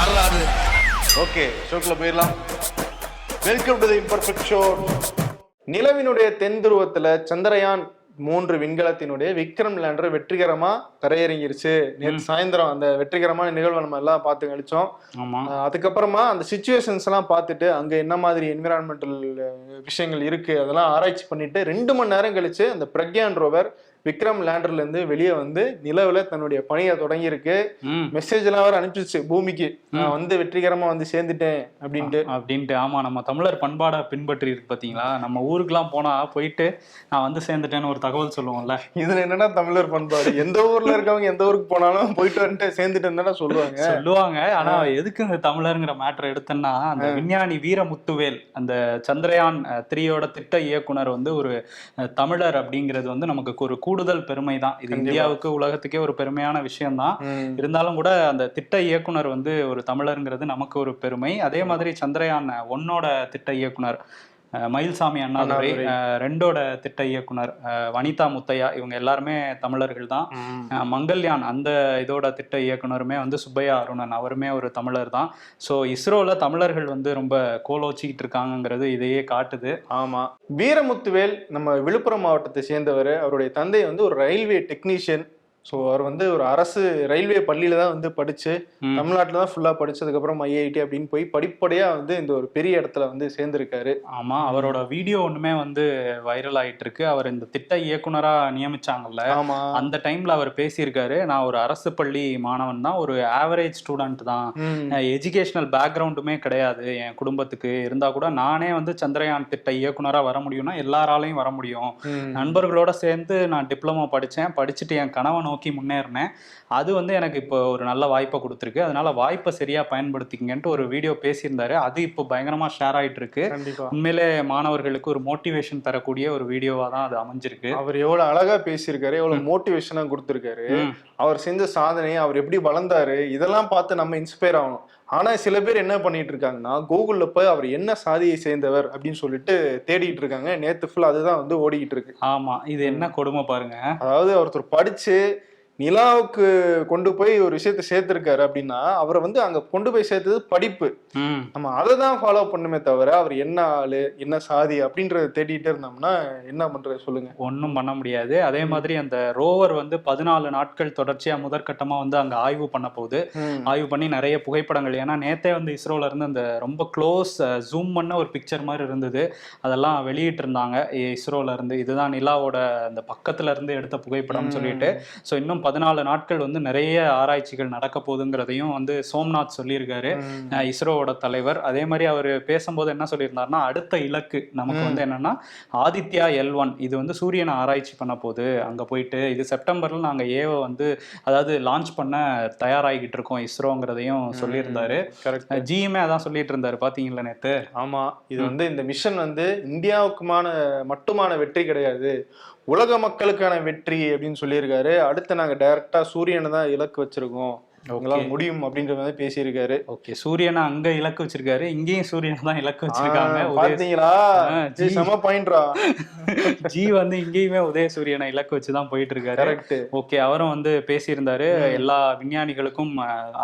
வரலாறு ஓகே ஷோக்குள்ள போயிடலாம். Welcome to the imperfect show நிலவினுடைய தென் துருவத்துல சந்திரயான் மூன்று விண்கலத்தினுடைய விக்ரம் லேண்டர் வெற்றிகரமா தரையிறங்கிருச்சு. நேற்று சாயந்தரம் அந்த வெற்றிகரமான நிகழ்வை நம்ம எல்லாம் பார்த்து கழிச்சோம். அதுக்கப்புறமா அந்த சுச்சுவேஷன்ஸ் எல்லாம் பார்த்துட்டு அங்க என்ன மாதிரி என்விரான்மெண்டல் விஷயங்கள் இருக்கு அதெல்லாம் ஆராய்ச்சி பண்ணிட்டு ரெண்டு மணி நேரம் கழிச்சு அந்த பிரக்யான் ரோவர் விக்ரம் லேண்டர்ல இருந்து வெளியே வந்து நிலவுல தன்னுடைய பணியை தொடங்கியிருக்கு. மெசேஜ் எல்லாம் வேற அனுப்பிச்சிச்சு பூமிக்கு. நான் வந்து வெற்றிகரமா வந்து சேர்ந்துட்டேன் அப்படின்ட்டு. அப்படின்ட்டு. ஆமா நம்ம தமிழர் பண்பாடை பின்பற்றி இருக்கு பாத்தீங்களா? நம்ம ஊருக்குலாம் போனா போயிட்டு நான் வந்து சேர்ந்துட்டேன்னு ஒரு தகவல் சொல்லுவோம்ல. இதுல என்னன்னா தமிழர் பண்பாடு? எந்த ஊர்ல இருக்கவங்க எந்த ஊருக்கு போனாலும் போயிட்டு வந்துட்டு சேர்ந்துட்டு தானே சொல்லுவாங்க. சொல்லுவாங்க. ஆனா எதுக்கு இந்த தமிழருங்கிற மேட்டர் எடுத்தேன்னா அந்த விஞ்ஞானி வீரமுத்துவேல் அந்த சந்திரயான் த்ரீயோட திட்ட இயக்குனர் வந்து ஒரு தமிழர் அப்படிங்கிறது வந்து நமக்கு ஒரு கூடுதல் பெருமை தான் இது இந்தியாவுக்கு உலகத்துக்கே ஒரு பெருமையான விஷயம்தான். ம். இருந்தாலும் கூட அந்த திட்ட இயக்குனர் வந்து ஒரு தமிழருங்கிறது நமக்கு ஒரு பெருமை. அதே மாதிரி சந்திரயான் ஒன்னோட திட்ட இயக்குனர் மயில்சாமி அண்ணாதுரை ரெண்டோட திட்ட இயக்குனர் வனிதா முத்தையா இவங்க எல்லாருமே தமிழர்கள் தான். அஹ், மங்கள்யான் அந்த இதோட திட்ட இயக்குனருமே வந்து சுப்பையா அருணன் அவருமே ஒரு தமிழர் தான். ஸோ இஸ்ரோவில் தமிழர்கள் வந்து ரொம்ப கோலோச்சிக்கிட்டு இருக்காங்கங்கிறது இதையே காட்டுது. ஆமா. வீரமுத்துவேல் நம்ம விழுப்புரம் மாவட்டத்தை சேர்ந்தவர். அவருடைய தந்தை வந்து ஒரு ரயில்வே டெக்னீஷியன். ஸோ அவர் வந்து ஒரு அரசு ரயில்வே பள்ளியில தான் வந்து படிச்சு. தமிழ்நாட்டில் தான் ஃபுல்லா படிச்சதுக்கப்புறம் ஐஐடி அப்படின்னு போய் படிப்படியா வந்து இந்த ஒரு பெரிய இடத்துல வந்து சேர்ந்திருக்காரு. ஆமா அவரோட வீடியோ ஒண்ணுமே வந்து வைரல் ஆயிட்டு இருக்கு அவர் இந்த திட்ட இயக்குனரா நியமிச்சாங்கல்ல. ஆமா. அந்த டைம்ல அவர் பேசியிருக்காரு நான் ஒரு அரசு பள்ளி மாணவன் தான் ஒரு ஆவரேஜ் ஸ்டூடெண்ட் தான். எஜுகேஷனல் பேக்ரவுண்டுமே கிடையாது. என் குடும்பத்துக்கு இருந்தா கூட நானே வந்து சந்திரயான் திட்ட இயக்குனரா வர முடியும்னா எல்லாராலையும் வர முடியும். நண்பர்களோட சேர்ந்து நான் டிப்ளமோ படித்தேன் படிச்சுட்டு என் கனவை நோக்கி முன்னேறினேன். அது வந்து எனக்கு இப்போ ஒரு நல்ல வாய்ப்பை கொடுத்துருக்கு. அதனால வாய்ப்பை சரியா பயன்படுத்திக்கங்கன்ட்டு ஒரு வீடியோ பேசியிருந்தாரு. அது இப்போ பயங்கரமா ஷேர் ஆயிட்டு இருக்கு உண்மையிலே மாணவர்களுக்கு ஒரு மோட்டிவேஷன் தரக்கூடிய ஒரு வீடியோவா தான் அது அமைஞ்சிருக்கு. அவர் எவ்வளவு அழகா பேசியிருக்காரு. எவ்வளவு மோட்டிவேஷனா கொடுத்திருக்காரு. அவர் செஞ்ச சாதனை அவர் எப்படி வளர்ந்தாரு? இதெல்லாம் பார்த்து நம்ம இன்ஸ்பயர் ஆகணும். ஆனா சில பேர் என்ன பண்ணிட்டு இருக்காங்கன்னா கூகுள்ல போய் அவர் என்ன சாதியை சேர்ந்தவர் அப்படின்னு சொல்லிட்டு தேடிட்டு இருக்காங்க. நேத்து ஃபுல்லா அதுதான் வந்து ஓடிக்கிட்டு இருக்கு. ஆமா இது என்ன கொடுமை பாருங்க. அதாவது ஒருத்தர் படிச்சு நிலாவுக்கு கொண்டு போய் ஒரு விஷயத்தை சேர்த்திருக்காரு அப்படின்னா அவரை வந்து அங்க கொண்டு போய் சேர்த்தது படிப்பு. நம்ம அதை தான் ஃபாலோ பண்ணுமே தவிர அவர் என்ன ஆளு என்ன சாதி அப்படின்றத தேடிட்டு இருந்தோம்னா என்ன பண்றது சொல்லுங்க. ஒன்றும் பண்ண முடியாது. அதே மாதிரி அந்த ரோவர் வந்து பதினாலு நாட்கள் தொடர்ச்சியா முதற்கட்டமா வந்து அங்க ஆய்வு பண்ண போகுது. ஆய்வு பண்ணி நிறைய புகைப்படங்கள். ஏன்னா நேத்தே வந்து இஸ்ரோல இருந்து அந்த ரொம்ப க்ளோஸ் ஜூம் பண்ண ஒரு பிக்சர் மாதிரி இருந்தது. அதெல்லாம் வெளியிட்டு இருந்தாங்க. இஸ்ரோல இருந்து. இதுதான் நிலாவோட அந்த பக்கத்துல இருந்து எடுத்த புகைப்படம்னு சொல்லிட்டு. ஸோ இன்னும் பதினாலு நாட்கள் வந்து நிறைய ஆராய்ச்சிகள் நடக்க போகுதுங்கிறதையும் வந்து சோம்நாத் சொல்லியிருக்காரு. இஸ்ரோவோட தலைவர். அதே மாதிரி அவர் பேசும்போது என்ன சொல்லியிருந்தாருன்னா அடுத்த இலக்கு நமக்கு வந்து என்னன்னா ஆதித்யா எல் ஒன். இது வந்து சூரியனை ஆராய்ச்சி பண்ண போகுது. அங்க போயிட்டு இது செப்டம்பர்ல நாங்க ஏவை வந்து அதாவது லான்ச் பண்ண தயாராகிட்டு இருக்கோம் இஸ்ரோங்கிறதையும் சொல்லியிருந்தாரு. கரெக்ட் ஜிஎம்ஏ அதான் சொல்லிட்டு இருந்தாரு பாத்தீங்களா நேத்து? ஆமா. இது வந்து இந்த மிஷன் வந்து இந்தியாவுக்குமான மட்டுமான வெற்றி கிடையாது. உலக மக்களுக்கான வெற்றி அப்படின்னு சொல்லியிருக்காரு. அடுத்து நாங்கள் டைரக்டாக சூரியனை தான் இலக்கு வச்சிருக்கோம். உங்களால முடியும் அப்படின்ற மாதிரி பேசியிருக்காரு. ஓகே. சூரியனை அங்க இலக்கு வச்சிருக்காரு. இங்கேயும் சூரியனை தான் இலக்கு வச்சிருக்காங்க. பாத்தீங்களா செம பாயிண்ட்ரா? ஜி வந்து இங்கேயுமே உதய சூரியனை இலக்கு வச்சுதான் போயிட்டு இருக்காரு கரெக்ட் ஓகே அவரும் வந்து பேசியிருந்தாரு. எல்லா விஞ்ஞானிகளுக்கும்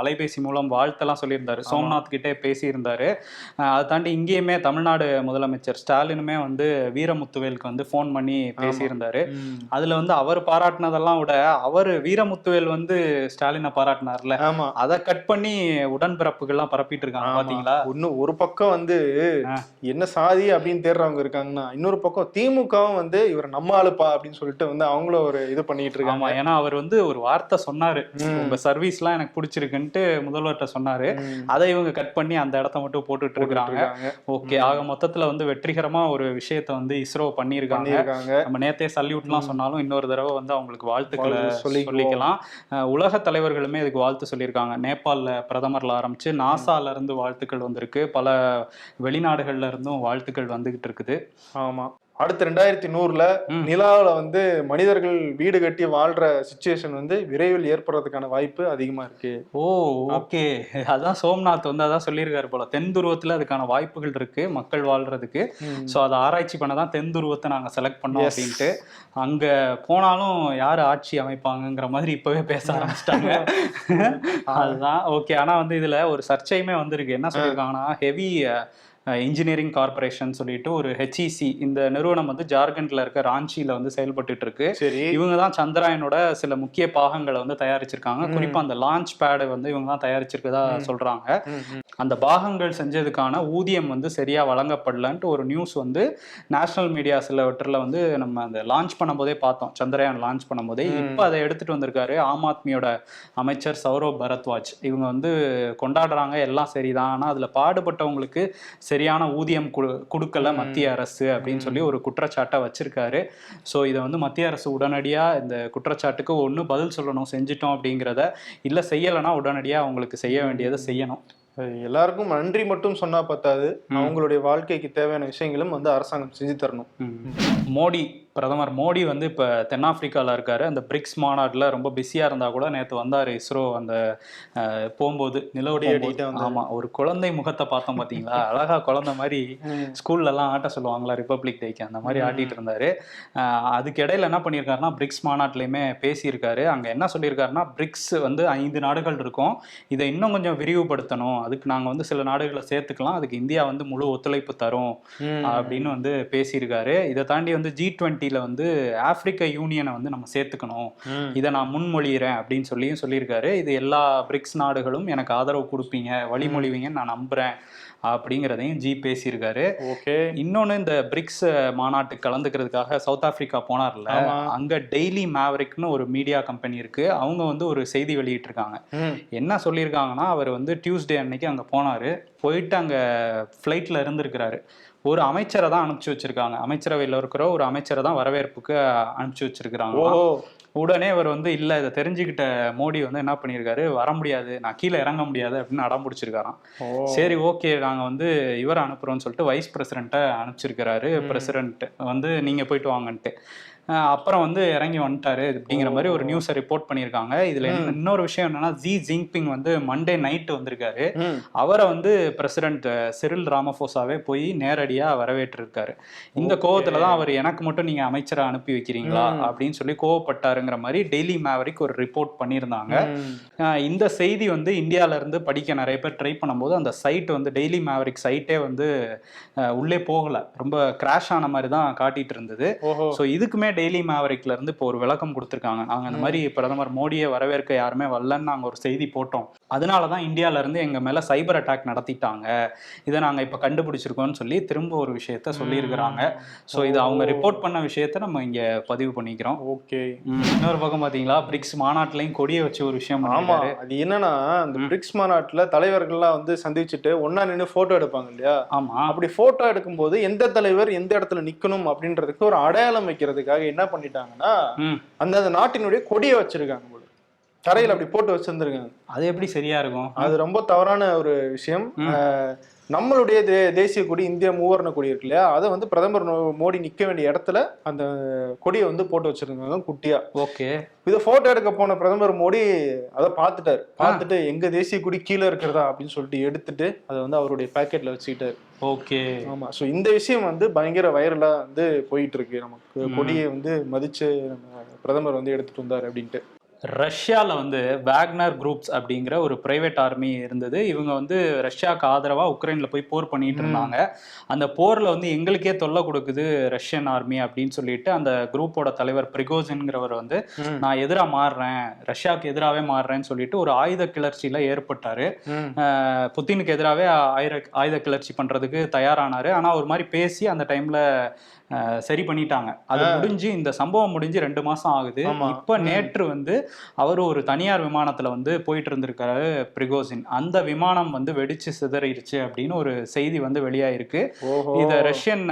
அலைபேசி மூலம் வாழ்த்தெல்லாம் சொல்லியிருந்தாரு. சோம்நாத் கிட்டே பேசியிருந்தாரு. அதை தாண்டி இங்கேயுமே தமிழ்நாடு முதலமைச்சர் ஸ்டாலினுமே வந்து வீரமுத்துவேலுக்கு வந்து ஃபோன் பண்ணி பேசியிருந்தாரு. அதுல வந்து அவர் பாராட்டினதெல்லாம் விட அவர் வீரமுத்துவேல் வந்து ஸ்டாலினை பாராட்டினார்ல ஆமா. அதை கட் பண்ணி உடன்பிறப்புகள்லாம் பரப்பிட்டு இருக்காங்க. பாத்தீங்களா? இன்னும் ஒரு பக்கம் வந்து என்ன சாதி அப்படின்னு தேடுறவங்க இருக்காங்கன்னா இன்னொரு பக்கம் திமுகவும் வந்து இவர் நம்ம ஆளுப்பா அப்படின்னு சொல்லிட்டு வந்து அவங்களும் ஒரு இது பண்ணிட்டு இருக்காங்க. ஏன்னா அவர் வந்து ஒரு வார்த்தை சொன்னாரு. உங்க சர்வீஸ்லாம் எனக்கு பிடிச்சிருக்குன்ட்டு முதல்வர்கிட்ட சொன்னாரு. அதை இவங்க கட் பண்ணி அந்த இடத்த மட்டும் போட்டுட்டு இருக்காங்க இருக்காங்க. ஓகே ஆக மொத்தத்துல வந்து வெற்றிகரமா ஒரு விஷயத்த வந்து இஸ்ரோ பண்ணியிருக்காங்க. நம்ம நேத்தே சல்யூட்லாம் சொன்னாலும் இன்னொரு தடவை வந்து அவங்களுக்கு வாழ்த்துக்களை வாழ்த்து சொல்லிக்குவோம். சொல்லிக்கலாம். உலக தலைவர்களுமே இதுக்கு வாழ்த்து சொல்லியிருக்காங்க. நேபாளில் பிரதமர்ல ஆரம்பித்து நாசால இருந்து வாழ்த்துக்கள் வந்திருக்கு. பல வெளிநாடுகள்ல இருந்தும் வாழ்த்துக்கள் வந்துகிட்டு இருக்குது. ஆமாம் அடுத்த ரெண்டாயிரத்தி நூறுல. நிலாவுல வந்து மனிதர்கள் வீடு கட்டி வாழ்ற சுச்சுவேஷன் வந்து விரைவில் ஏற்படுறதுக்கான வாய்ப்பு அதிகமா இருக்கு. Oh okay. அதான் சோம்நாத் வந்து அதான் சொல்லியிருக்காரு போல. தென் துருவத்துல அதுக்கான வாய்ப்புகள் இருக்கு மக்கள் வாழ்றதுக்கு. ஸோ அதை ஆராய்ச்சி பண்ண தான் தென் துருவத்தை நாங்கள் செலக்ட் பண்ணோம். அப்படின்ட்டு. அங்கே போனாலும் யார் ஆட்சி அமைப்பாங்கங்கிற மாதிரி இப்போவே பேச ஆரம்பிச்சிட்டாங்க. அதுதான் ஓகே. ஆனால் வந்து இதில் ஒரு சர்ச்சையுமே வந்திருக்கு. என்ன சொல்லியிருக்காங்கன்னா ஹெவி இன்ஜினியரிங் கார்பரேஷன் சொல்லிட்டு ஒரு ஹெச்இசி இந்த நிறுவனம் வந்து ஜார்க்கண்ட்ல இருக்க ராஞ்சியில வந்து செயல்பட்டுட்டு இருக்கு சரி. இவங்க தான் சந்திராயனோட சில முக்கிய பாகங்களை வந்து தயாரிச்சிருக்காங்க. குறிப்பா அந்த லான்ச் பேடு வந்து இவங்க தான் தயாரிச்சிருக்கதா. சொல்றாங்க. அந்த பாகங்கள் செஞ்சதுக்கான ஊதியம் வந்து சரியா வழங்கப்படலன்ட்டு ஒரு நியூஸ் வந்து நேஷனல் மீடியா சிலவற்றில் வந்து நம்ம அந்த லான்ச் பண்ணும்போதே பார்த்தோம். சந்திரயான் லான்ச் பண்ணும்போதே. இப்போ அதை எடுத்துட்டு வந்திருக்காரு ஆம் ஆத்மியோட அமைச்சர் சௌரவ் பரத்வாஜ். இவங்க வந்து கொண்டாடுறாங்க. எல்லாம் சரிதான். ஆனா அதுல பாடுபட்டவங்களுக்கு சரியான ஊதியம் கொடு- கொடுக்கல. மத்திய அரசு அப்படின்னு சொல்லி ஒரு குற்றச்சாட்டை வச்சிருக்காரு. ஸோ இதை வந்து மத்திய அரசு உடனடியா இந்த குற்றச்சாட்டுக்கு ஒண்ணு பதில் சொல்லணும் செஞ்சிட்டோம் அப்படிங்கிறத இல்ல செய்யலைன்னா உடனடியா அவங்களுக்கு செய்ய வேண்டியதை செய்யணும். எல்லாருக்கும் நன்றி மட்டும் சொன்னா பத்தாது. அவங்களுடைய வாழ்க்கைக்கு தேவையான விஷயங்களும் வந்து அரசாங்கம் செஞ்சு தரணும். மோடி பிரதமர் மோடி வந்து இப்போ தென்னாப்பிரிக்காவில் இருக்காரு. அந்த பிரிக்ஸ் மாநாட்டில் ரொம்ப பிஸியாக இருந்தால் கூட நேற்று வந்தார் இஸ்ரோ அந்த போகும்போது நிலவு கொடி போகும்போது. அடிக்கிட்டு வந்தாரு. ஆமா ஒரு குழந்தை முகத்தை பார்த்தோம் பார்த்தீங்களா அழகா குழந்தை மாதிரி ஸ்கூல்லலாம் ஆட்ட சொல்லுவாங்களா? ரிப்பப்ளிக் டேக்கு அந்த மாதிரி ம். ஆட்டிட்டு இருந்தாரு. அதுக்கு இடையில என்ன பண்ணியிருக்காருன்னா பிரிக்ஸ் மாநாட்டிலையுமே பேசியிருக்காரு. அங்கே என்ன சொல்லியிருக்காருன்னா பிரிக்ஸ் வந்து ஐந்து நாடுகள் இருக்கும். இதை இன்னும் கொஞ்சம் விரிவுபடுத்தணும். அதுக்கு நாங்கள் வந்து சில நாடுகளை சேர்த்துக்கலாம். அதுக்கு இந்தியா வந்து முழு ஒத்துழைப்பு தரும். அப்படின்னு வந்து பேசியிருக்காரு. இதை தாண்டி வந்து ஜி டுவெண்ட்டியில் வந்து ஆப்பிரிக்க யூனியனை வந்து நம்ம சேர்த்துக்கணும். இதை நான் முன்மொழிகிறேன் அப்படின்னு சொல்லியும் சொல்லியிருக்காரு. இது எல்லா பிரிக்ஸ் நாடுகளும் எனக்கு ஆதரவு கொடுப்பீங்க வழிமொழிவீங்கன்னு நான் நம்புறேன் அப்படிங்கிறதையும் ஜி பேசியிருக்காரு. ஓகே. இன்னொன்று இந்த பிரிக்ஸ் மாநாட்டுக்கு கலந்துக்கிறதுக்காக சவுத் ஆப்பிரிக்கா போனார்ல. அங்க டெய்லி மேவரிக்னு ஒரு மீடியா கம்பெனி இருக்கு. அவங்க வந்து ஒரு செய்தி வெளியிட்டிருக்காங்க. என்ன சொல்லியிருக்காங்கன்னா அவர் வந்து டியூஸ்டே அன்னைக்கு அங்கே போனார். போயிட்டு அங்கே ஃப்ளைட்டில் இருந்திருக்கிறாரு. ஒரு அமைச்சரை தான் அனுப்பிச்சு வச்சிருக்காங்க. அமைச்சரவையில் இருக்கிற ஒரு அமைச்சரை தான் வரவேற்புக்கு அனுப்பிச்சு வச்சிருக்கிறாங்க. உடனே அவர் வந்து இல்லை இதை தெரிஞ்சுக்கிட்ட மோடி வந்து என்ன பண்ணியிருக்காரு? வர முடியாது. நான் கீழே இறங்க முடியாது. அப்படின்னு அடம் பிடிச்சிருக்காராம். ஓ. சரி ஓகே. நாங்கள் வந்து இவரை அனுப்புகிறோம்னு சொல்லிட்டு வைஸ் பிரசிடெண்ட்டை அனுப்பிச்சிருக்கிறாரு. பிரசிடென்ட் வந்து நீங்கள் போயிட்டு வாங்கன்ட்டு. அப்புறம் வந்து இறங்கி வந்துட்டாரு அப்படிங்கிற மாதிரி ஒரு. நியூஸை ரிப்போர்ட் பண்ணியிருக்காங்க இதில். இன்னொரு விஷயம் என்னன்னா ஜி ஜின்பிங் வந்து மண்டே நைட்டு வந்திருக்காரு. அவரை வந்து பிரசிடென்ட் சிரில் ராமபோசாவே போய் நேரடியாக வரவேற்றிருக்காரு இந்த. கோவத்துல தான் அவர் எனக்கு மட்டும் நீங்க அமைச்சரை அனுப்பி வைக்கிறீங்களா. அப்படின்னு சொல்லி கோவப்பட்டாருங்கிற மாதிரி டெய்லி மேவரிக் ஒரு ரிப்போர்ட் பண்ணியிருந்தாங்க இந்த செய்தி வந்து இந்தியால இருந்து படிக்க நிறைய பேர் ட்ரை பண்ணும்போது அந்த சைட் வந்து டெய்லி மேவரிக் சைட்டே வந்து உள்ளே போகல ரொம்ப கிராஷ் ஆன மாதிரி தான் காட்டிட்டு இருந்தது ஸோ இதுக்குமே டெய்லி மேவரிக்ல இருந்து இப்போ ஒரு விளக்கம் கொடுத்துருக்காங்க. நாங்கள் இந்த மாதிரி பிரதமர் மோடியை வரவேற்க யாருமே வரலன்னு நாங்கள் ஒரு செய்தி போட்டோம். அதனால தான் இந்தியால இருந்து எங்க மேல சைபர் அட்டாக் நடத்திட்டாங்க. இதை நாங்க இப்போ கண்டுபிடிச்சிருக்கோம்னு சொல்லி திரும்ப ஒரு விஷயத்த சொல்லியிருக்கிறாங்க. ஸோ இது அவங்க. ரிப்போர்ட் பண்ண விஷயத்த நம்ம இங்க பதிவு பண்ணிக்கிறோம். ஓகே. இன்னொரு பக்கம் பாத்தீங்களா? பிரிக்ஸ் மாநாட்டிலையும் கொடியை வச்சு ஒரு விஷயம் ஆமா. பண்ணிருக்காரு. அது என்னன்னா இந்த ம். பிரிக்ஸ் மாநாட்டுல தலைவர்கள்லாம் வந்து சந்திச்சுட்டு ஒண்ணா நின்னு போட்டோ எடுப்பாங்க இல்லையா? ஆமா. அப்படி போட்டோ எடுக்கும்போது எந்த தலைவர் எந்த இடத்துல நிக்கணும் அப்படின்றதுக்கு ஒரு அடையாளம் வைக்கிறதுக்காக என்ன பண்ணிட்டாங்கன்னா அந்த நாட்டினுடைய கொடியை வச்சிருக்காங்க. தரையில அப்படி போட்டு வச்சிருந்திருக்காங்க. அது எப்படி சரியா இருக்கும்? அது ரொம்ப தவறான ஒரு விஷயம். நம்மளுடைய தே தேசிய கொடி இந்திய மூவர்ண கொடி இருக்கு இல்லையா? அதை வந்து பிரதமர் மோடி நிக்க வேண்டிய இடத்துல அந்த கொடியை வந்து போட்டு வச்சிருக்காங்க குட்டியா. ஓகே. இதை போட்டோ எடுக்க போன பிரதமர் மோடி அதை பார்த்துட்டாரு. பார்த்துட்டு எங்க தேசிய கொடி கீழே இருக்கிறதா அப்படின்னு சொல்லிட்டு எடுத்துட்டு அதை வந்து அவருடைய பாக்கெட்ல வச்சுக்கிட்டாரு. ஓகே. ஆமா. சோ இந்த விஷயம் வந்து பயங்கர வைரலா வந்து போயிட்டு இருக்கு. நமக்கு. கொடியை வந்து மதிச்சு நம்ம பிரதமர் வந்து எடுத்துட்டு வந்தாரு அப்படின்ட்டு. ரஷ்யால வந்து வேக்னர் குரூப்ஸ் அப்படிங்கிற ஒரு பிரைவேட் ஆர்மி இருந்தது. இவங்க வந்து ரஷ்யாவுக்கு ஆதரவா உக்ரைன்ல போய் போர் பண்ணிட்டு. இருந்தாங்க. அந்த போர்ல வந்து எங்களுக்கே தொல்லை கொடுக்குது ரஷ்யன் ஆர்மி அப்படின்னு சொல்லிட்டு அந்த குரூப்போட தலைவர் பிரிகோஜின்ங்கிறவர் வந்து. நான் எதிராக மாறுறேன். ரஷ்யாவுக்கு எதிராகவே மாறுறேன்னு சொல்லிட்டு ஒரு ஆயுத கிளர்ச்சியில ஏற்பட்டாரு. புத்தினுக்கு எதிராகவே ஆயுத ஆயுத கிளர்ச்சி பண்றதுக்கு தயாரானாரு. ஆனா ஒரு மாதிரி பேசி அந்த டைம்ல சரி பண்ணிட்டாங்க. அது. முடிஞ்சு இந்த சம்பவம் முடிஞ்சு ரெண்டு மாசம் ஆகுது. இப்ப. நேற்று வந்து அவர் ஒரு தனியார் விமானத்துல வந்து போயிட்டு இருந்திருக்காரு பிரிகோசின். அந்த விமானம் வந்து வெடிச்சு சிதறிடுச்சு அப்படின்னு ஒரு செய்தி வந்து வெளியாயிருக்கு. இதை ரஷ்யன்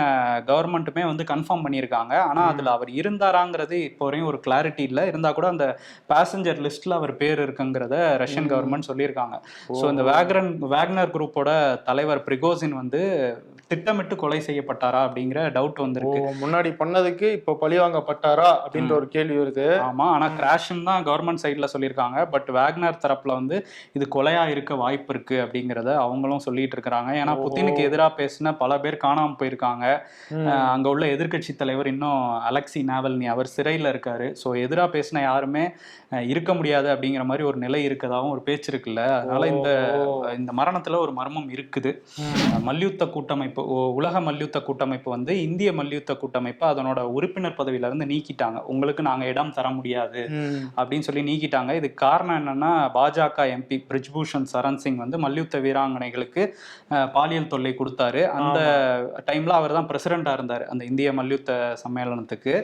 கவர்மெண்ட்டுமே வந்து கன்ஃபார்ம் பண்ணியிருக்காங்க. ஆனா அதுல அவர் இருந்தாராங்கிறது இப்போ வரையும் ஒரு கிளாரிட்டி இல்லை. இருந்தா கூட அந்த பேசஞ்சர் லிஸ்ட்ல அவர் பேர் இருக்குங்கிறத ரஷ்யன் கவர்மெண்ட் சொல்லியிருக்காங்க. ஸோ இந்த வேக்ரன் வேக்னர் குரூப்போட தலைவர் பிரிகோசின் வந்து திட்டமிட்டு கொலை செய்யப்பட்டாரா அப்படிங்கிற டவுட் ஓ வந்திருக்கு முன்னாடி பண்ணதுக்கு இப்போ பழிவாங்கப்பட்டாரா அப்படின்ற ஒரு கேள்வி வருது. ஆமா ஆனா கிராஷ்னு தான் கவர்மெண்ட் சைட்ல சொல்லியிருக்காங்க. பட் வேக்னர் தரப்புல வந்து இது கொலையா இருக்க வாய்ப்பு இருக்கு அப்படிங்கிறத அவங்களும் சொல்லிட்டு இருக்கிறாங்க. ஏன்னா புத்தினுக்கு எதிராக பேசின பல பேர் காணாம போயிருக்காங்க. அங்க உள்ள எதிர்க்கட்சி தலைவர் இன்னும் அலெக்சி நாவல்னி அவர் சிறையில இருக்காரு. ஸோ எதிராக பேசின யாருமே இருக்க முடியாது அப்படிங்கிற மாதிரி ஒரு நிலை இருக்கதாவும் ஒரு பேச்சு இருக்குல்ல. அதனால இந்த. இந்த மரணத்துல ஒரு மர்மம் இருக்குது. மல்யுத்த கூட்டமைப்பு உலக மல்யுத்த கூட்டமைப்பு வந்து இந்திய மல்யுத்த கூட்டமைப்பு அதனோட உறுப்பினர் பதவியில இருந்து நீக்கிட்டாங்க. உங்களுக்கு நாங்க இடம் தர முடியாது. அப்படின்னு சொல்லி நீக்கிட்டாங்க. இதுக்கு காரணம் என்னன்னா பாஜக எம்பி பிரிஜ்பூஷன் சரண் சிங் வந்து மல்யுத்த வீராங்கனைகளுக்கு பாலியல் தொல்லை கொடுத்தாரு. அந்த டைம்ல அவர் தான் பிரசிடண்டா இருந்தார் அந்த இந்திய மல்யுத்த சம்மேளனத்துக்கு.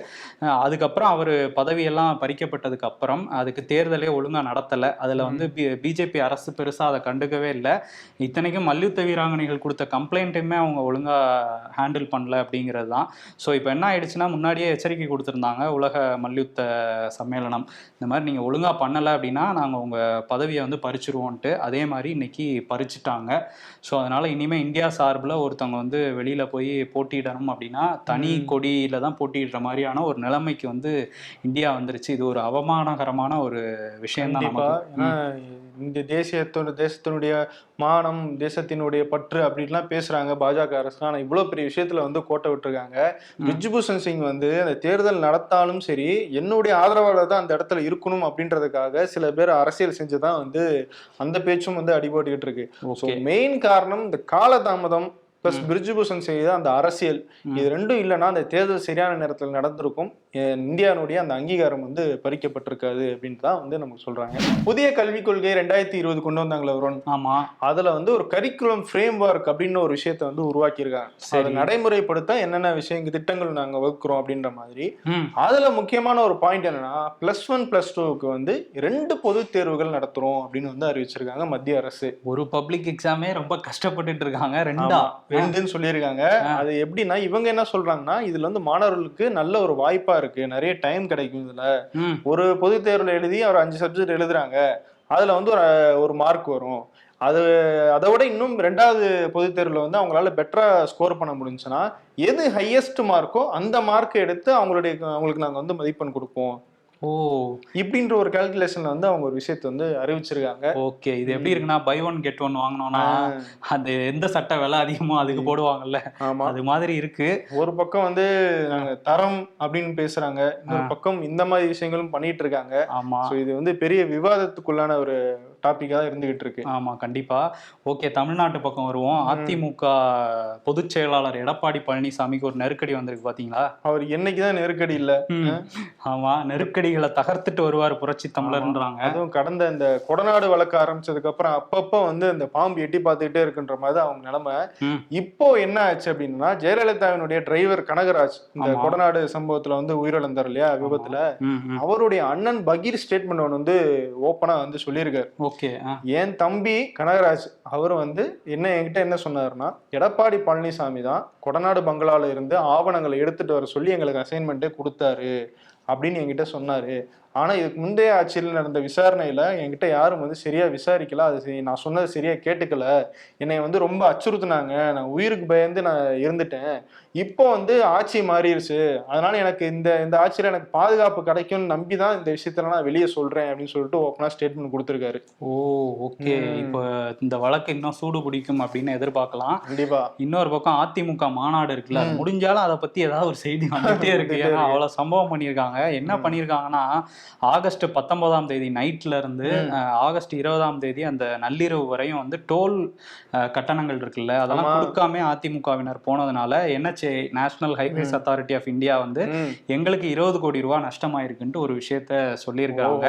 அதுக்கப்புறம் அவர் பதவியெல்லாம் பறிக்கப்பட்டதுக்கு அப்புறம் அதுக்கு தேர்தலே ஒழுங்கா நடத்தல. அதுல வந்து பிஜேபி அரசு பெருசா அதை கண்டுக்கவே இல்லை. இத்தனைக்கும் மல்யுத்த வீராங்கனைகள் கொடுத்த கம்ப்ளைண்ட்டுமே அவங்க ஒழுங்கா ஹேண்டில் பண்ணல அப்படிங்கிறது தான் ஸோ இப்போ என்ன ஆயிடுச்சுன்னா முன்னாடியே எச்சரிக்கை கொடுத்துருந்தாங்க உலக மல்யுத்த சம்மேளனம். இந்த மாதிரி நீங்கள் ஒழுங்காக பண்ணலை அப்படின்னா நாங்கள் உங்கள் பதவியை வந்து பறிச்சிருவோன்ட்டு அதே மாதிரி இன்னைக்கு பறிச்சுட்டாங்க. ஸோ அதனால் இனிமேல் இந்தியா சார்பில் ஒருத்தவங்க வந்து வெளியில் போய் போட்டியிடணும் அப்படின்னா தனி கொடியில் தான் போட்டியிடுற மாதிரியான ஒரு நிலைமைக்கு வந்து இந்தியா வந்துருச்சு. இது ஒரு அவமானகரமான ஒரு விஷயம் தான் இந்த தேசியத்தோட தேசத்தினுடைய மானம் தேசத்தினுடைய பற்று அப்படின்லாம் பேசுறாங்க பாஜக அரசு ஆனா இவ்வளவு பெரிய விஷயத்துல வந்து கோட்டை விட்டுருக்காங்க. பிரிஜ்பூஷன் சிங் வந்து அந்த தேர்தல் நடத்தாலும் சரி என்னுடைய ஆதரவாளர் தான் அந்த இடத்துல இருக்கணும் அப்படின்றதுக்காக சில பேர் அரசியல் செஞ்சுதான் வந்து அந்த பேச்சும் வந்து அடிபட்டுக்கிட்டு இருக்கு. மெயின் காரணம் இந்த காலதாமதம் பிளஸ் பிரிஜ்பூஷன் செய்த அந்த அரசியல். இது ரெண்டும் இல்லைன்னா அந்த தேர்தல் சரியான நேரத்தில் நடந்திருக்கும். அஹ் இந்தியானுடைய அந்த அங்கீகாரம் வந்து பறிக்கப்பட்டிருக்காது அப்படின்ட்டு தான் வந்து நமக்கு சொல்றாங்க. புதிய கல்விக் கொள்கை ரெண்டாயிரத்தி இருபது கொண்டு வந்தாங்களே வருண் ஆமா. அதுல வந்து ஒரு கரிக்குலம் ஃப்ரேம் ஒர்க் அப்படின்னு ஒரு விஷயத்தை வந்து உருவாக்கியிருக்காங்க. அதை. நடைமுறைப்படுத்த என்னென்ன விஷயங்க திட்டங்கள் நாங்க வகுக்கிறோம் அப்படின்ற மாதிரி. அதுல முக்கியமான ஒரு பாயிண்ட் என்னன்னா பிளஸ் ஒன் பிளஸ் டூக்கு வந்து ரெண்டு பொது தேர்வுகள் நடத்துறோம் அப்படின்னு வந்து அறிவிச்சிருக்காங்க மத்திய அரசு. ஒரு பப்ளிக் எக்ஸாமே ரொம்ப கஷ்டப்பட்டுட்டு இருக்காங்க ரெண்டா? ரெண்டுன்னு சொல்லியிருக்காங்க. அது எப்படின்னா இவங்க என்ன சொல்றாங்கன்னா இதுல வந்து மாணவர்களுக்கு நல்ல ஒரு வாய்ப்பா இருக்கு. நிறைய டைம் கிடைக்கும் இதுல. ஒரு பொது தேர்வுல எழுதி ஒரு அஞ்சு சப்ஜெக்ட் எழுதுறாங்க. அதுல வந்து ஒரு ஒரு மார்க் வரும். அது அதை விட இன்னும் ரெண்டாவது பொதுத் தேர்வுல வந்து அவங்களால பெட்டரா ஸ்கோர் பண்ண முடிஞ்சுன்னா எது ஹையஸ்ட் மார்க்கோ அந்த மார்க் எடுத்து அவங்களுடைய அவங்களுக்கு நாங்க வந்து மதிப்பெண் கொடுப்போம். ஓ. இப்படின்ற ஒரு கால்குலேஷன்ல வந்து அவங்க ஒரு விஷயத்தை வந்து அறிவிச்சிருக்காங்க. ஓகே இது எப்படி இருக்குன்னா பை ஒன் கெட் ஒன் வாங்கினோம்னா அது எந்த சட்டை விலை அதிகமோ அதுக்கு போடுவாங்கல்ல. ஆமா. அது மாதிரி இருக்கு. ஒரு பக்கம் வந்து நாங்க தரம் அப்படின்னு பேசுறாங்க இன்னொரு பக்கம் இந்த மாதிரி விஷயங்களும் பண்ணிட்டு இருக்காங்க. ஆமா. இது வந்து பெரிய விவாதத்துக்குள்ளான ஒரு டாபிக்கா தான் இருந்துகிட்டு இருக்கு. ஆமா கண்டிப்பா. ஓகே தமிழ்நாட்டு பக்கம் வருவோம். அதிமுக பொதுச் செயலாளர் எடப்பாடி பழனிசாமிக்கு ஒரு நெருக்கடி வந்திருக்கு பாத்தீங்களா? அவர் என்னைக்குதான் நெருக்கடி இல்ல. ஆமா நெருக்கடிகளை தகர்த்துட்டு வருவார் புரட்சி தமிழர்ன்றாங்க. அதுவும் கடந்த இந்த கொடநாடு வழக்கு ஆரம்பிச்சதுக்கு அப்புறம் அப்பப்ப வந்து இந்த பாம்பு எட்டி பார்த்துக்கிட்டே இருக்குன்ற மாதிரி தான் அவங்க நிலைமை. இப்போ என்ன ஆச்சு அப்படின்னா ஜெயலலிதாவினுடைய டிரைவர் கனகராஜ் இந்த. கொடநாடு சம்பவத்துல வந்து உயிரிழந்தார் இல்லையா விபத்துல. அவருடைய அண்ணன் பகீர் ஸ்டேட்மெண்ட் ஒன்று வந்து ஓப்பனா வந்து சொல்லியிருக்காரு. ஓகே என் தம்பி கனகராஜ் அவர் வந்து என்ன என்கிட்ட என்ன சொன்னாருன்னா எடப்பாடி பழனிசாமி தான் கொடநாடு பங்களால இருந்து ஆவணங்களை எடுத்துட்டு வர சொல்லி எங்களுக்கு அசைன்மெண்ட்டே கொடுத்தாரு அப்படின்னு என்கிட்ட சொன்னாரு. ஆனா இதுக்கு முந்தைய ஆட்சியில் நடந்த விசாரணையில என்கிட்ட யாரும் வந்து சரியா விசாரிக்கல. அது நான் சொன்னது சரியா கேட்டுக்கல. என்னை வந்து ரொம்ப அச்சுறுத்துனாங்க. நான் உயிருக்கு பயந்து நான் இருந்துட்டேன். இப்போ வந்து ஆட்சி மாறிடுச்சு அதனால எனக்கு இந்த இந்த ஆட்சியில எனக்கு பாதுகாப்பு கிடைக்கும்னு நம்பி தான் இந்த விஷயத்துல நான் வெளியே சொல்றேன் அப்படின்னு சொல்லிட்டு ஓப்பனா ஸ்டேட்மெண்ட் கொடுத்துருக்காரு. Oh okay. இப்போ இந்த வழக்கு இன்னும் சூடு பிடிக்கும் அப்படின்னு எதிர்பார்க்கலாம். கண்டிப்பா. இன்னொரு பக்கம் அதிமுக மாநாடு இருக்குல்ல முடிஞ்சாலும் அதை பத்தி ஏதாவது ஒரு செய்தி வந்துட்டே இருக்கு. ஏன்னா அவ்வளவு சம்பவம் பண்ணியிருக்காங்க. என்ன பண்ணியிருக்காங்கன்னா ஆகஸ்ட் பத்தொன்பதாம் தேதி நைட்ல இருந்து ஆகஸ்ட் இருபதாம் தேதி அந்த நள்ளிரவு வரையும் வந்து டோல் கட்டணங்கள் இருக்குல்ல அதெல்லாம். கொடுக்காம அதிமுகவினர் போனதுனால NHA national highways authority of India வந்து. எங்களுக்கு இருபது கோடி ரூபாய் நஷ்டமாயிருக்குன்ட்டு ஒரு விஷயத்த சொல்லியிருக்காங்க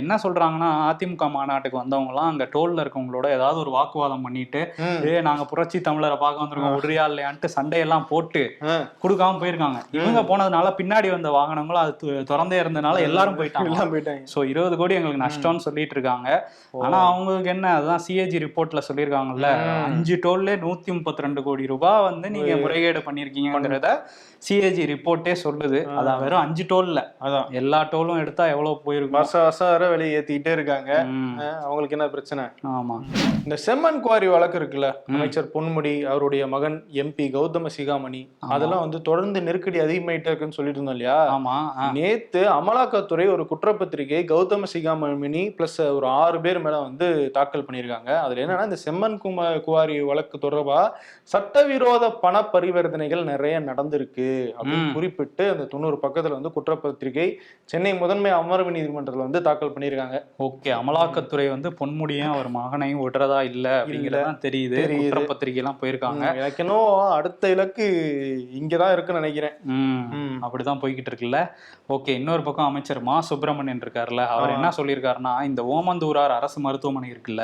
என்ன சொல்றாங்கன்னா அதிமுக மாநாட்டுக்கு வந்தவங்கலாம் அங்க டோல்ல இருக்கவங்களோட ஏதாவது ஒரு வாக்குவாதம் பண்ணிட்டு. ஏ நாங்க புரட்சி தமிழரை பார்க்க வந்திருக்கோம் விடுறியா இல்லையான்ட்டு சண்டையெல்லாம் போட்டு. கொடுக்காம போயிருக்காங்க இவங்க போனதுனால பின்னாடி வந்த வாகனங்களும் அது திறந்தே இருந்தனால எல்லா எல்லாரும் போயிட்டாங்க. எல்லாம் போயிட்டாங்க. ஸோ இருபது கோடி எங்களுக்கு நஷ்டம்னு சொல்லிட்டு இருக்காங்க ஆனா அவங்களுக்கு என்ன அதுதான் சிஏஜி ரிப்போர்ட்ல சொல்லியிருக்காங்கல்ல. அஞ்சு டோல்ல நூத்தி முப்பத்தி ரெண்டு கோடி ரூபாய் வந்து நீங்க முறைகேடு பண்ணிருக்கீங்கிறத சிஏஜி ரிப்போர்ட்டே சொல்லுது. அதான் வெறும் அஞ்சு டோல்ல அதான். எல்லா டோலும் எடுத்தா எவ்வளவு போயிருக்கும்? வருஷம் வருஷம் வர வெளியே ஏத்திக்கிட்டே இருக்காங்க. அவங்களுக்கு என்ன பிரச்சனை? ஆமா. இந்த செம்மன் குவாரி வழக்கு இருக்குல்ல அமைச்சர் பொன்முடி அவருடைய மகன் எம்பி கௌதம சிகாமணி. அதெல்லாம் வந்து தொடர்ந்து நெருக்கடி அதிகமாயிட்டே இருக்குன்னு சொல்லிட்டு இருந்தோம் இல்லையா? ஆமா நேத்து அமலாக்கத்துறை ஒரு குற்றப்பத்திரிகை கௌதம சிகாமணி பிளஸ் ஒரு ஆறு பேர் மேல வந்து தாக்கல் பண்ணியிருக்காங்க. அதுல என்னன்னா இந்த செம்மன் கும குவாரி வழக்கு தொடர்பா சட்டவிரோத பண பரிவர்த்தனைகள் நிறைய நடந்திருக்கு. அப்படின்னு. குறிப்பிட்டு அந்த தொண்ணூறு பக்கத்துல வந்து குற்றப்பத்திரிகை சென்னை முதன்மை அமர்வு நீதிமன்றத்துல வந்து தாக்கல் பண்ணியிருக்காங்க ஓகே அமலாக்கத்துறை வந்து பொன்முடியும் அவர் மகனையும் விடுறதா இல்ல அப்படிங்கறதுதான் தெரியுது. குற்றப்பத்திரிகை எல்லாம் போயிருக்காங்க எனக்கு இன்னும் அடுத்த இலக்கு இங்கதான் இருக்குன்னு நினைக்கிறேன் ம். அப்படிதான் போய்கிட்டு இருக்குல்ல ஓகே இன்னொரு பக்கம் அமைச்சர் மா சுப்பிரமணியன் இருக்காருல்ல அவர். என்ன சொல்லியிருக்காருன்னா இந்த ஓமந்தூரார் அரசு மருத்துவமனை இருக்குல்ல.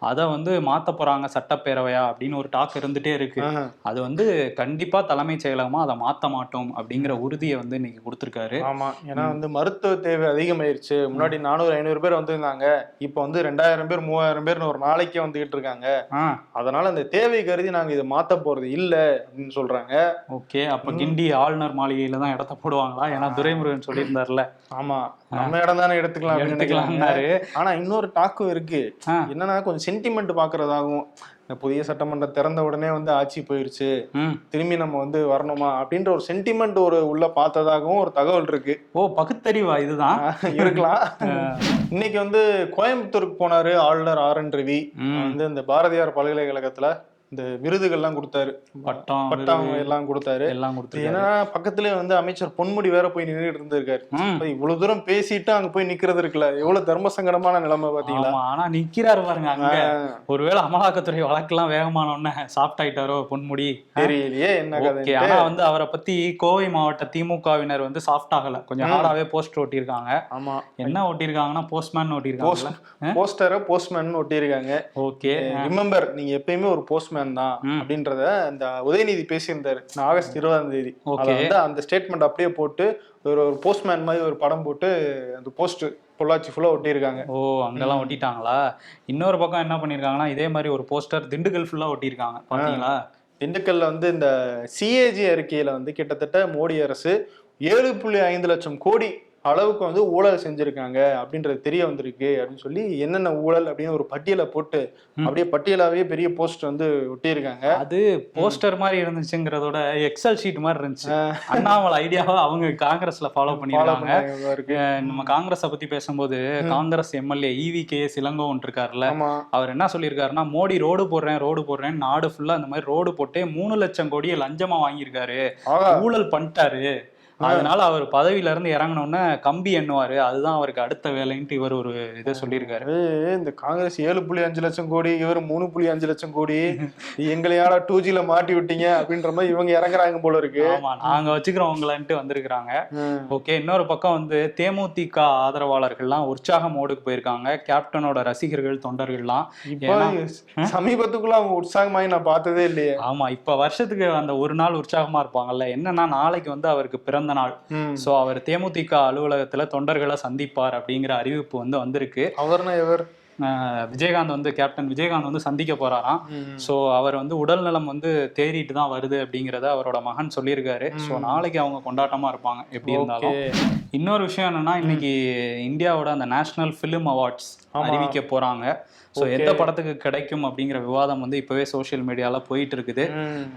அதை வந்து மாத்த போறாங்க சட்டப்பேரவையா அப்படின்னு ஒரு டாக் இருந்துட்டே இருக்கு. அது வந்து கண்டிப்பா தலைமைச் செயலகமா அதை மாத்த மாட்டோம் அப்படிங்கிற உறுதியை வந்து இன்னைக்கு கொடுத்திருக்காரு. ஆமா ஏன்னா வந்து மருத்துவ தேவை அதிகமாயிருச்சு. முன்னாடி நானூறு ஐநூறு பேர் வந்திருந்தாங்க. இப்போ வந்து ரெண்டாயிரம் பேர் மூவாயிரம் பேர்னு ஒரு நாளைக்கே வந்துகிட்டு இருக்காங்க. அதனால அந்த தேவை கருதி நாங்க இதை மாத்த போறது இல்ல அப்படின்னு சொல்றாங்க. ஓகே அப்ப கிண்டி ஆளுநர் மாளிகையில தான் இடத்த போடுவாங்களா? ஏன்னா துரைமுருகன் சொல்லியிருந்தாருல. ஆமா நம்ம இடம் தானே எடுத்துக்கலாம். எடுத்துக்கலாம்னாரு. ஆனா இன்னொரு டாக்கும் இருக்கு. என்னன்னா கொஞ்சம் சென்டிமெண்ட் பாக்குறதாகும் இந்த புதிய சட்டமன்றம் திறந்த உடனே வந்து ஆட்சி போயிருச்சு. திரும்பி நம்ம வந்து வரணுமா? அப்படின்ற ஒரு சென்டிமெண்ட் ஒரு உள்ள பார்த்ததாகவும் ஒரு தகவல் இருக்கு. ஓ பகுத்தறிவா இதுதான்? இருக்கலாம். இன்னைக்கு வந்து கோயம்புத்தூருக்கு போனாரு ஆளுநர் ஆர் என் ரவி. வந்து இந்த பாரதியார் பல்கலைக்கழகத்துல இந்த விருதுகள்லாம் கொடுத்தாரு. பட்டம் பட்டம் எல்லாம் கொடுத்தாரு. எல்லாம் இது கொடுத்துருக்காரு. ஏன்னா பக்கத்துலயே வந்து அமைச்சர் பொன்முடி வேற போய் நின்றுட்டு இருந்திருக்காரு. இவ்வளவு தூரம் பேசிட்டு அங்க போய் நிக்கிறது இருக்குல்ல. எவ்வளவு தர்ம சங்கடமான நிலைமை பாத்தீங்களா? ஆனா நிக்கிறாரு பாருங்க அங்க. ஒருவேளை அமலாக்கத்துறை வழக்கெல்லாம் வேகமான உடனே சாஃப்ட் ஆயிட்டாரோ பொன்முடி தெரியலையே என்ன கதை ஆனா வந்து அவரை பத்தி கோவை மாவட்ட திமுகவினர் வந்து சாஃப்ட் ஆகல. கொஞ்சம் ஹார்டாவே போஸ்ட் ஒட்டியிருக்காங்க. ஆமா. என்ன ஒட்டியிருக்காங்கன்னா போஸ்ட்மேன் ஒட்டியிருக்காங்கல்ல? போஸ்டரை போஸ்ட்மேன் ஒட்டியிருக்காங்க. ஓகே ரிமெம்பர் நீங்க எப்பயுமே ஒரு போஸ்ட்மேன் தான் ம். அப்படின்றத இந்த உதயநிதி பேசியிருந்தாரு. ஆகஸ்ட் இருபதாம் தேதி. வந்து அந்த ஸ்டேட்மெண்ட் அப்படியே போட்டு ஒரு ஒரு போஸ்ட்மேன் மாதிரி ஒரு படம் போட்டு அந்த போஸ்ட் பொள்ளாச்சி ஃபுல்லா ஒட்டியிருக்காங்க. ஓ அங்கெல்லாம் ஒட்டிட்டாங்களா? இன்னொரு பக்கம் என்ன பண்ணிருக்காங்கன்னா இதே மாதிரி ஒரு போஸ்டர் திண்டுக்கல் ஃபுல்லா ஒட்டியிருக்காங்க. பாத்தீங்களா? திண்டுக்கல்ல வந்து இந்த சிஏஜி அறிக்கையில வந்து கிட்டத்தட்ட மோடி அரசு ஏழு புள்ளி ஐந்து லட்சம் கோடி அளவுக்கு வந்து ஊழல் செஞ்சிருக்காங்க அப்படின்றது தெரிய வந்திருக்கு அப்படின்னு சொல்லி என்னென்ன ஊழல் அப்படின்னு ஒரு பட்டியலை போட்டு அப்படியே பட்டியலாவே பெரிய போஸ்ட் வந்து ஒட்டியிருக்காங்க. அது போஸ்டர் மாதிரி இருந்துச்சுங்கிறதோட எக்ஸல் ஷீட் மாதிரி இருந்துச்சு. அண்ணாமலை ஐடியாவை அவங்க காங்கிரஸ்ல ஃபாலோ அஹ் நம்ம காங்கிரஸை பத்தி பேசும்போது காங்கிரஸ் எம்எல்ஏ இவி கே எஸ் இளங்கோவன் இருக்காருல்ல அவர் என்ன சொல்லியிருக்காருன்னா மோடி ரோடு போடுறேன் ரோடு போடுறேன் நாடு ஃபுல்லா இந்த மாதிரி ரோடு போட்டே மூணு லட்சம் கோடியை லஞ்சமா வாங்கியிருக்காரு. ஊழல் பண்ணிட்டாரு. அதனால அவர் பதவியில இருந்து இறங்கினோடனே கம்பி எண்ணுவாரு. அதுதான் அவருக்கு அடுத்த வேலைன்ட்டு இவர் ஒரு இதை சொல்லியிருக்காரு. இந்த காங்கிரஸ் ஏழு புள்ளி அஞ்சு லட்சம் கோடி இவர் மூணு புள்ளி அஞ்சு லட்சம் கோடி எங்களையாட டூ ஜில மாட்டி விட்டீங்க அப்படின்ற மாதிரி இவங்க இறங்குறாங்க போல இருக்கு. ஆமா நாங்க வச்சுக்கிறோங்களன்ட்டு வந்திருக்கிறாங்க. ஓகே இன்னொரு பக்கம் வந்து தேமுதிக ஆதரவாளர்கள்லாம் உற்சாக மோடுக்கு போயிருக்காங்க. கேப்டனோட ரசிகர்கள் தொண்டர்கள்லாம். சமீபத்துக்குள்ள அவங்க உற்சாகமாயி நான் பார்த்ததே இல்லையே. ஆமா இப்ப வருஷத்துக்கு அந்த ஒரு நாள் உற்சாகமா இருப்பாங்கல்ல. என்னன்னா நாளைக்கு வந்து அவருக்கு பிறந்த நாள். ம். சோ அவர் தேமுதிக அலுவலகத்துல தொண்டர்களை சந்திப்பார் அப்படிங்கிற அறிவிப்பு வந்து வந்திருக்கு. அவர்னா அஹ் விஜயகாந்த் வந்து கேப்டன். விஜயகாந்த் வந்து சந்திக்க போறாராம். சோ அவர் வந்து உடல் நலம் வந்து தேறிட்டு தான் வருது அப்படிங்கறத அவரோட மகன் சொல்லியிருக்காரு. சோ நாளைக்கு அவங்க கொண்டாட்டமா இருப்பாங்க எப்படி இருந்தாலும். இன்னொரு விஷயம் என்னன்னா இன்னைக்கு இந்தியாவோட அந்த நேஷனல் ஃபிலிம் அவார்ட்ஸ் அறிவிக்க போறாங்க. ஸோ எந்த படத்துக்கு கிடைக்கும் அப்படிங்கிற விவாதம் வந்து இப்பவே சோஷியல் மீடியால போயிட்டு இருக்குது.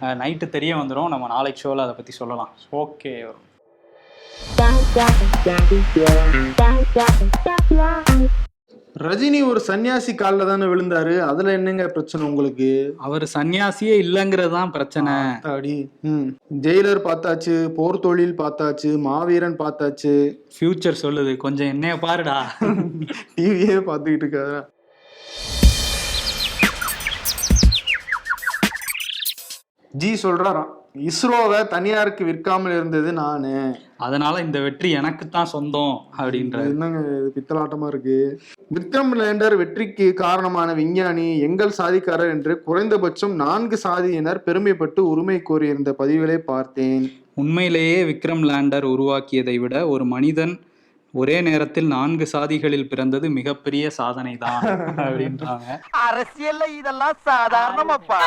நைட்டு தெரிய வந்துடும் நம்ம நாளைக்கு ஷோல அதை பத்தி சொல்லலாம். ஓகே. ரஜினி ஒரு சன்னியாசி காலில் தானே விழுந்தாரு? அதுல என்னங்க பிரச்சனை உங்களுக்கு? அவர் சன்னியாசியே இல்லைங்கிறது தான் பிரச்சனை. அடி ம். ஜெயிலர் பார்த்தாச்சு போர் தொழில் பார்த்தாச்சு மாவீரன் பார்த்தாச்சு. ஃபியூச்சர் சொல்லுது. கொஞ்சம் என்னைய பாருடா. டிவியே பார்த்துக்கிட்டு இருக்காரு? ஜி சொல்றாராம். இஸ்ரோவை தனியாருக்கு விற்காமல் இருந்தது நானு. அதனால இந்த வெற்றி எனக்கு தான் சொந்தம் அப்படின்றது என்னங்க இது? பித்தலாட்டமா இருக்கு? விக்ரம் லேண்டர் வெற்றிக்கு காரணமான விஞ்ஞானி எங்கள் சாதிக்காரர் என்று குறைந்தபட்சம் நான்கு சாதியினர் பெருமைப்பட்டு உரிமை கோரியிருந்த பதிவுகளை பார்த்தேன். உண்மையிலேயே விக்ரம் லேண்டர் உருவாக்கியதை விட ஒரு மனிதன் ஒரே நேரத்தில் நான்கு சாதிகளில் பிறந்தது மிகப்பெரிய சாதனை தான் அப்படின்றாங்க. அரசியல்ல இதெல்லாம் சாதாரணமாப்பா.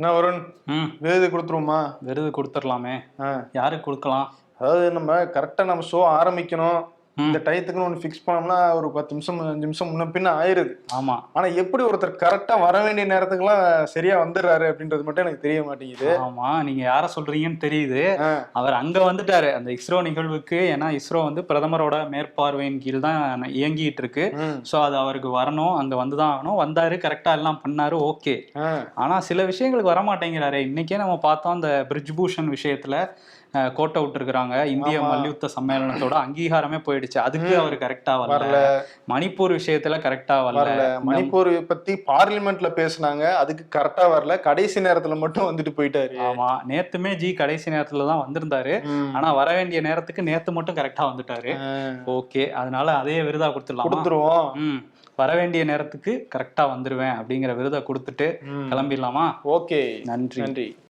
என்ன வருண்? ம். விருது கொடுத்துருவோமா? விருது கொடுத்துடலாமே. ஆ. யாருக்கு கொடுக்கலாம்? அதாவது நம்ம கரெக்டா நம்ம ஷோ ஆரம்பிக்கணும். இந்த டயத்துக்குன்னு ஒன்று ஃபிக்ஸ் பண்ணோம்னா ஒரு பத்து நிமிஷம் அஞ்சு நிமிஷம் முன்ன பின்ன ஆயிருது. ஆமா. ஆனா எப்படி ஒருத்தர் கரெக்டா வர வேண்டிய நேரத்துக்குலாம் சரியா வந்துடுறாரு அப்படின்றது மட்டும் எனக்கு தெரிய மாட்டேங்குது. ஆமா நீங்க யார சொல்றீங்கன்னு தெரியுது. அவர் அங்க வந்துட்டாரு. அந்த இஸ்ரோ நிகழ்வுக்கு ஏன்னா இஸ்ரோ வந்து பிரதமரோட மேற்பார்வையின் கீழ் தான் இயங்கிட்டு இருக்கு. ஸோ அது அவருக்கு வரணும் அங்க வந்துதான் ஆகணும். வந்தாரு கரெக்டா எல்லாம் பண்ணாரு ஓகே ஆனா சில விஷயங்களுக்கு வர மாட்டேங்கிறாரு இன்னைக்கே நம்ம பார்த்தோம் அந்த பிரிஜ்பூஷன் விஷயத்துல அஹ், கோட்டை விட்டுருக்காங்க இந்திய. மல்யுத்த சம்மேளனத்தோட அங்கீகாரமே போயிடுச்சு. அதுக்கு. அவர் கரெக்டா வரல. மணிப்பூர் விஷயத்துல கரெக்டா வரல. மணிப்பூர் பத்தி பார்லிமெண்ட்ல பேசுனாங்க. அதுக்கு கரெக்டா வரல. கடைசி நேரத்துல மட்டும் வந்துட்டு போயிட்டாரு. ஆமா. நேத்துமே ஜி கடைசி நேரத்துல தான் வந்திருந்தாரு. ஆனா வர வேண்டிய நேரத்துக்கு நேத்து மட்டும் கரெக்டா வந்துட்டாரு. ஓகே. அதனால அதே விருதா கொடுத்துடலாம்? கொடுத்துருவோம். வர வேண்டிய நேரத்துக்கு கரெக்டா வந்துருவேன் அப்படிங்கிற விருதை கொடுத்துட்டு. கிளம்பிடலாமா? ஓகே. நன்றி. நன்றி.